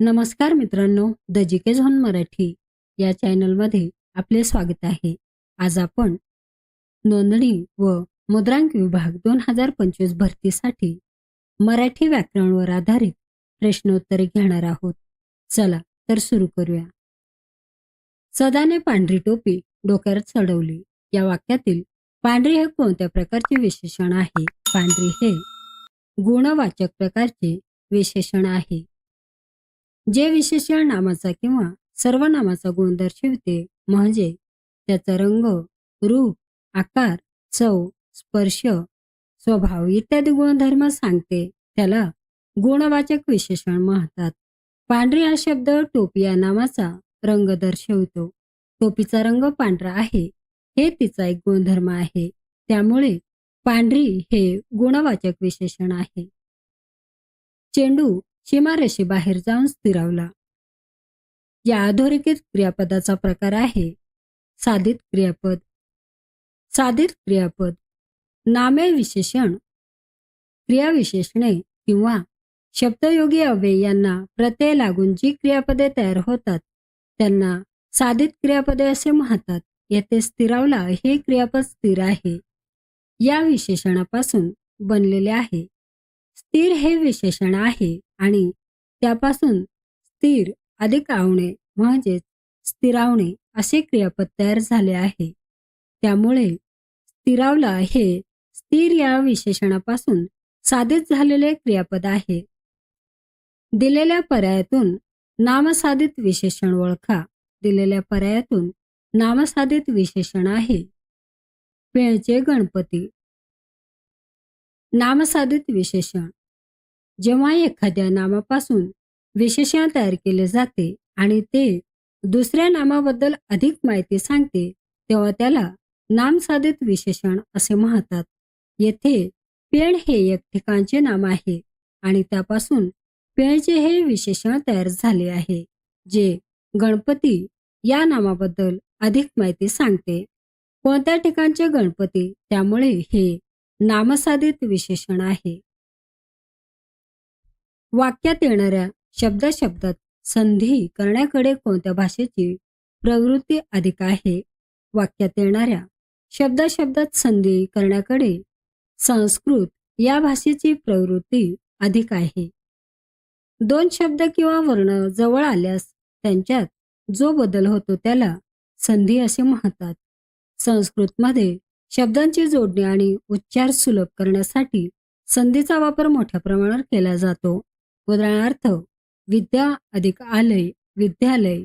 नमस्कार मित्रांनो द जिके झोन मराठी या चॅनलमध्ये आपले स्वागत आहे. आज आपण नोंदणी व मुद्रांक विभाग दोन हजार पंचवीस भरतीसाठी मराठी व्याकरणवर आधारित प्रश्नोत्तरे घेणार आहोत. चला तर सुरू करूया. सदाने पांढरी टोपी डोक्यावर चढवली. या वाक्यातील पांढरी हे कोणत्या प्रकारचे विशेषण आहे? पांढरी हे गुणवाचक प्रकारचे विशेषण आहे. जे विशेषण नामाचा किंवा सर्वनामाचा गुण दर्शविते म्हणजे त्याचा रंग रूप आकार चव स्पर्श स्वभाव इत्यादी गुणधर्म सांगते. त्याला गुणवाचक विशेषण म्हणतात. पांढरी हा शब्द टोपी या नामाचा रंग दर्शवतो. टोपीचा रंग पांढरा आहे हे तिचा एक गुणधर्म आहे. त्यामुळे पांढरी हे गुणवाचक विशेषण आहे. चेंडू सीमारेषे बाहेर जाऊन स्थिरावला. या अधोरेखित क्रियापदाचा प्रकार आहे साधित क्रियापद. साधित क्रियापद नामे विशेषण. क्रियाविशेषणे किंवा शब्दयोगी अव्यय यांना प्रत्यय लागून जी क्रियापदे तयार होतात त्यांना साधित क्रियापदे असे म्हणतात. येथे स्थिरावला हे क्रियापद स्थिर आहे. या विशेषणापासून बनलेले आहे. स्थिर हे विशेषण आहे. आणि त्यापासून स्थिर अधिक आवणे म्हणजेच स्थिरावणे असे क्रियापद तयार झाले आहे. त्यामुळे स्थिरावला हे स्थिर या विशेषणापासून साधित झालेले क्रियापद आहे. दिलेल्या पर्यायातून नामसाधित विशेषण ओळखा. दिलेल्या पर्यायातून नामसाधित विशेषण आहे. पेळचे गणपती. नामसाधित विशेषण. जेव्हा एखाद्या नामापासून विशेषण तयार केले जाते आणि ते दुसऱ्या नामाबद्दल अधिक माहिती सांगते तेव्हा त्याला नामसाधित विशेषण असे म्हणतात. येथे पेण हे एक ठिकाणचे नाम आहे आणि त्यापासून पेणचे हे विशेषण तयार झाले आहे जे गणपती या नामाबद्दल अधिक माहिती सांगते. कोणत्या ठिकाणचे गणपती? त्यामुळे हे नामसाधित विशेषण आहे. वाक्यात येणाऱ्या शब्दाशब्दात संधी करण्याकडे कोणत्या भाषेची प्रवृत्ती अधिक आहे? वाक्यात येणाऱ्या शब्दाशब्दात संधी करण्याकडे संस्कृत या भाषेची प्रवृत्ती अधिक आहे. दोन शब्द किंवा वर्ण जवळ आल्यास त्यांच्यात जो बदल होतो त्याला संधी असे म्हणतात. संस्कृतमध्ये शब्दांची जोडणी आणि उच्चार सुलभ करण्यासाठी संधीचा वापर मोठ्या प्रमाणावर केला जातो. उदाहरणार्थ विद्या अधिक आलय विद्यालय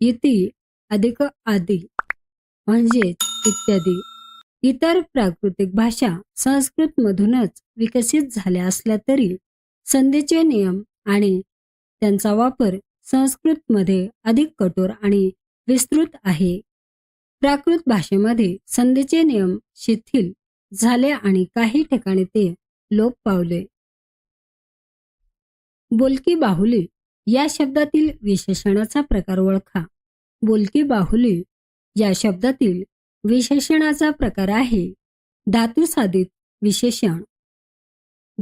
इति अधिक आदी म्हणजेच इत्यादी. इतर प्राकृतिक भाषा संस्कृत मधूनच विकसित झाल्या असल्या तरी संधीचे नियम आणि त्यांचा वापर संस्कृतमध्ये अधिक कठोर आणि विस्तृत आहे. प्राकृत भाषेमध्ये संधीचे नियम शिथिल झाले आणि काही ठिकाणी ते लोप पावले. बोलकी बाहुली या शब्दातील विशेषणाचा प्रकार ओळखा. बोलकी बाहुली या शब्दातील विशेषणाचा प्रकार आहे. धातुसाधित विशेषण.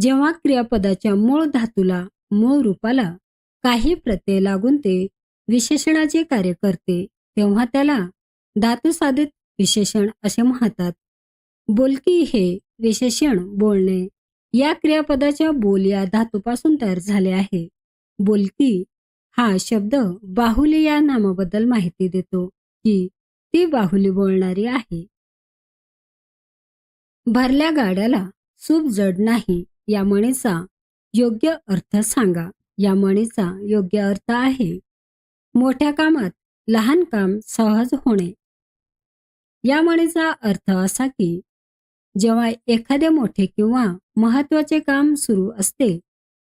जेव्हा क्रियापदाच्या मूळ धातूला मूळ रूपाला काही प्रत्यय लागून ते विशेषणाचे कार्य करते तेव्हा त्याला धातुसाधित विशेषण असे म्हणतात. बोलकी हे विशेषण बोलणे या क्रियापदाच्या बोल या धातूपासून तयार झाले आहे. बोलती हा शब्द बाहुली या नामाबद्दल माहिती देतो की ती बाहुली बोलणारी आहे. भरल्या गाड्याला सूप जड नाही या म्हणीचा योग्य अर्थ सांगा या म्हणीचा योग्य अर्थ आहे. मोठ्या कामात लहान काम सहज होणे. या म्हणीचा अर्थ असा की जेव्हा एखादे मोठे किंवा महत्त्वाचे काम सुरू असते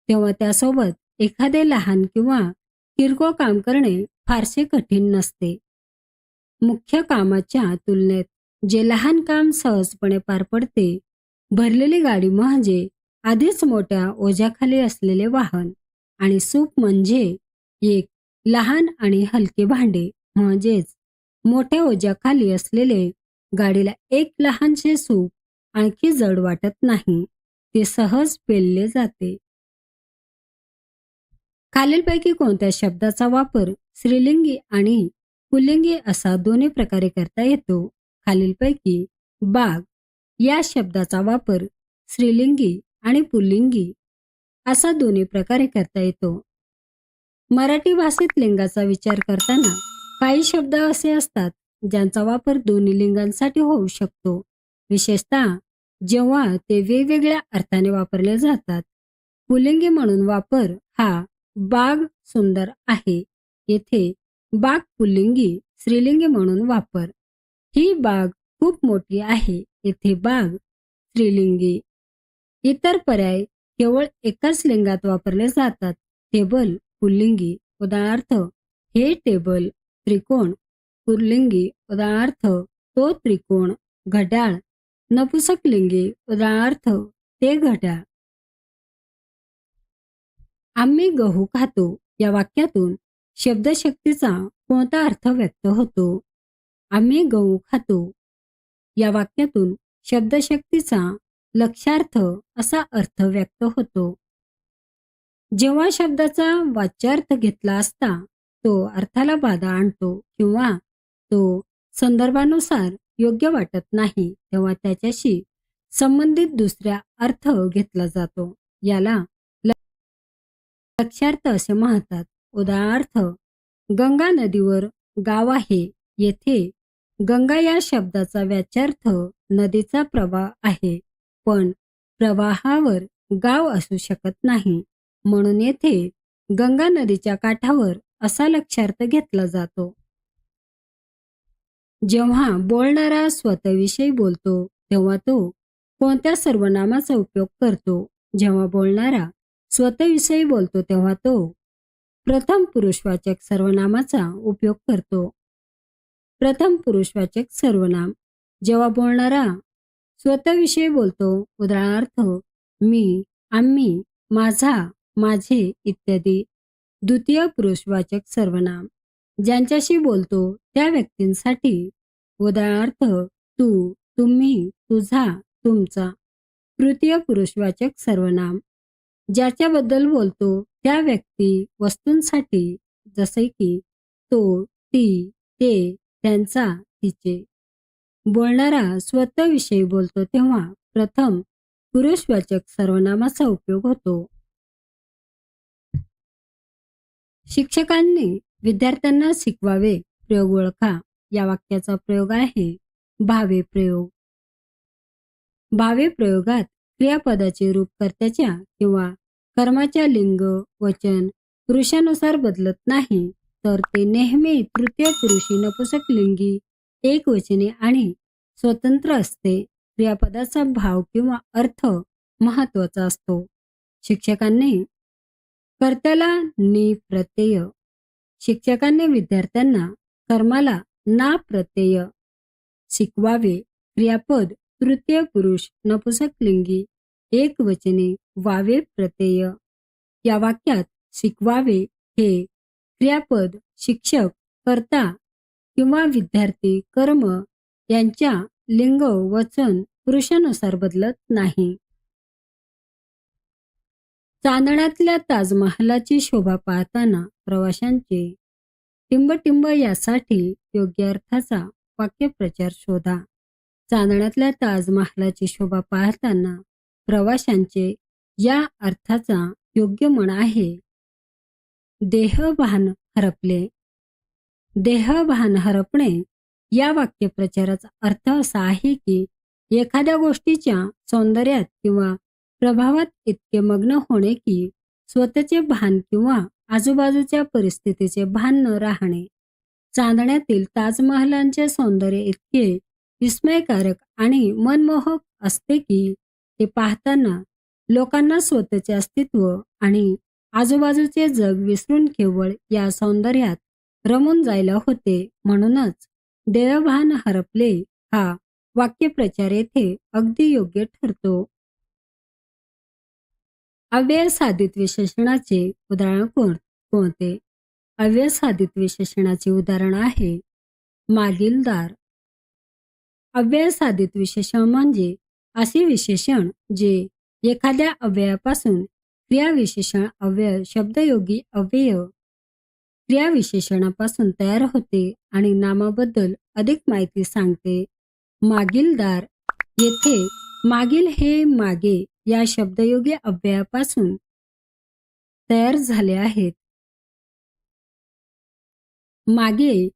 तेव्हा त्यासोबत एखादे लहान किंवा किरकोळ काम करणे फारसे कठीण नसते. मुख्य कामाच्या तुलनेत जे लहान काम सहजपणे पार पडते भरलेली गाडी म्हणजे आधीच मोठ्या ओझ्याखाली असलेले वाहन आणि सूप म्हणजे एक लहान आणि हलके भांडे म्हणजेच मोठ्या ओझ्याखाली असलेले गाडीला एक लहानसे सूप आणखी जड वाटत नाही. ते सहज पेलले जाते. खालीलपैकी कोणत्या शब्दाचा वापर स्त्रीलिंगी आणि पुल्लिंगी असा दोन्ही प्रकारे करता येतो? खालीलपैकी बाग या शब्दाचा वापर स्त्रीलिंगी आणि पुल्लिंगी असा दोन्ही प्रकारे करता येतो. मराठी भाषेत लिंगाचा विचार करताना काही शब्द असे असतात ज्यांचा वापर दोन्ही लिंगांसाठी होऊ शकतो. विशेषतः जेव्हा ते वेगवेगळ्या अर्थाने वापरले जातात. पुल्लिंगी म्हणून वापर हा बाग सुंदर आहे. येथे बाग पुल्लिंगी स्त्रीलिंगी म्हणून वापर. ही बाग खूप मोठी आहे. येथे बाग स्त्रीलिंगी इतर पर्याय केवळ एकाच लिंगात वापरले जातात. टेबल पुल्लिंगी उदाहरणार्थ हे टेबल त्रिकोण पुल्लिंगी उदाहरणार्थ तो त्रिकोण घड्याळ नपुसकलिंगी उदाहरणार्थ ते घड्या. आम्ही गहू खातो. या वाक्यातून शब्दशक्तीचा कोणता अर्थ व्यक्त होतो? आम्ही गहू खातो. या वाक्यातून शब्दशक्तीचा लक्षार्थ असा अर्थ व्यक्त होतो. जेव्हा शब्दाचा वाच्यार्थ घेतला असता तो अर्थाला बाधा आणतो किंवा तो संदर्भानुसार योग्य वाटत नाही तेव्हा त्याच्याशी संबंधित दुसऱ्या अर्थ घेतला जातो. याला लक्षार्थ असे म्हणतात. उदाहरणार्थ गंगा नदीवर गाव आहे. येथे गंगा या शब्दाचा व्याचार्थ नदीचा प्रवाह आहे पण प्रवाहावर गाव असू शकत नाही. म्हणून येथे गंगा नदीच्या काठावर असा लक्षार्थ घेतला जातो. जेव्हा बोलणारा स्वतःविषयी बोलतो तेव्हा तो कोणत्या सर्वनामाचा उपयोग करतो? जेव्हा बोलणारा स्वतःविषयी बोलतो तेव्हा तो प्रथम पुरुषवाचक सर्वनामाचा उपयोग करतो. प्रथम पुरुषवाचक सर्वनाम. जेव्हा बोलणारा स्वतःविषयी बोलतो उदाहरणार्थ मी आम्ही माझा माझे इत्यादी द्वितीय पुरुषवाचक सर्वनाम. ज्यांच्याशी बोलतो त्या व्यक्तींसाठी. उदाहरणार्थ तू तुम्ही तुझा तुमचा. तृतीय पुरुषवाचक सर्वनाम. ज्याच्याबद्दल बोलतो त्या व्यक्ती वस्तूंसाठी जसे की तो ती ते त्यांचा तिचे. बोलणारा स्वतःविषयी बोलतो तेव्हा प्रथम पुरुषवाचक सर्वनामाचा उपयोग होतो. शिक्षकांनी विद्यार्थ्यांना शिकवावे प्रयोग ओळखा. या वाक्याचा प्रयोग आहे भावे प्रयोग. भावे प्रयोगात क्रियापदाचे रूप कर्त्याच्या किंवा कर्माच्या लिंग वचन पुरुषानुसार बदलत नाही तर ते नेहमी तृतीय पुरुषी नपुसक लिंगी एक वचने आणि स्वतंत्र असते. क्रियापदाचा भाव किंवा अर्थ महत्त्वाचा असतो. शिक्षकांनी कर्त्याला नि प्रत्यय शिक्षकांनी विद्यार्थ्यांना कर्माला ना प्रत्यय शिकवावे. क्रियापद तृतीय पुरुष नपुसक लिंगी एक वचने वावे प्रत्यय. या वाक्यात शिकवावे हे क्रियापद शिक्षक कर्ता किंवा विद्यार्थी कर्म यांच्या लिंग वचन पुरुषानुसार बदलत नाही. चांदण्यातल्या ताजमहालाची शोभा पाहताना प्रवाशांचे टिंबटिंब यासाठी योग्य अर्थाचा वाक्यप्रचार शोधा. चांदण्यातल्या ताजमहालाची शोभा पाहताना प्रवाशांचे या अर्थाचा योग्य म्हण आहे. देहभान हरपले. देहभान हरपणे या वाक्यप्रचाराचा अर्थ असा आहे की एखाद्या गोष्टीच्या सौंदर्यात किंवा प्रभावात इतके मग्न होणे की स्वतःचे भान किंवा आजूबाजूच्या परिस्थितीचे भान न राहणे. चांदण्यातील ताजमहलांचे सौंदर्य इतके विस्मयकारक आणि मनमोहक असते की ते पाहताना लोकांना स्वतःचे अस्तित्व आणि आजूबाजूचे जग विसरून केवळ या सौंदर्यात रमून जायला होते. म्हणूनच देवभान हरपले हा वाक्यप्रचार येथे अगदी योग्य ठरतो. अव्यय साधित विशेषणाचे उदाहरण कोण? कोणते? अव्यय साधित विशेषणाचे उदाहरण आहे मागील दार. अव्यय साधित विशेषण म्हणजे असे विशेषण जे एखाद्या अव्ययापासून क्रियाविशेषण अव्यय शब्दयोगी अव्यय क्रियाविशेषणापासून तयार होते आणि नामाबद्दल अधिक माहिती सांगते. मागील दार येथे मागील हे मागे या शब्दयोगी अव्ययापासून तयार झाले आहेत. मागे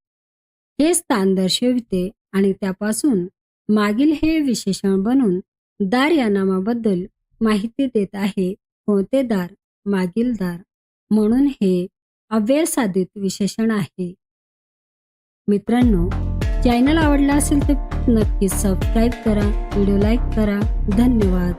हे स्थान दर्शविते आणि त्यापासून मागील हे विशेषण बनून दार या नामाबद्दल माहिती देत आहे. हो, कोणते दार मागील दार. म्हणून हे अव्ययसाधित विशेषण आहे. मित्रांनो चॅनल आवडला असेल तर नक्की सबस्क्राईब करा व्हिडिओ लाईक करा. धन्यवाद.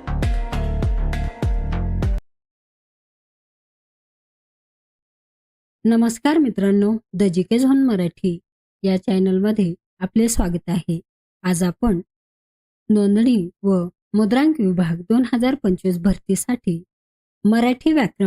नमस्कार मित्रांनो द जिके झोन मराठी या चॅनलमध्ये आपले स्वागत आहे. आज आपण नोंदणी व मुद्रांक विभाग दोन हजार पंचवीस भरतीसाठी मराठी व्याकरण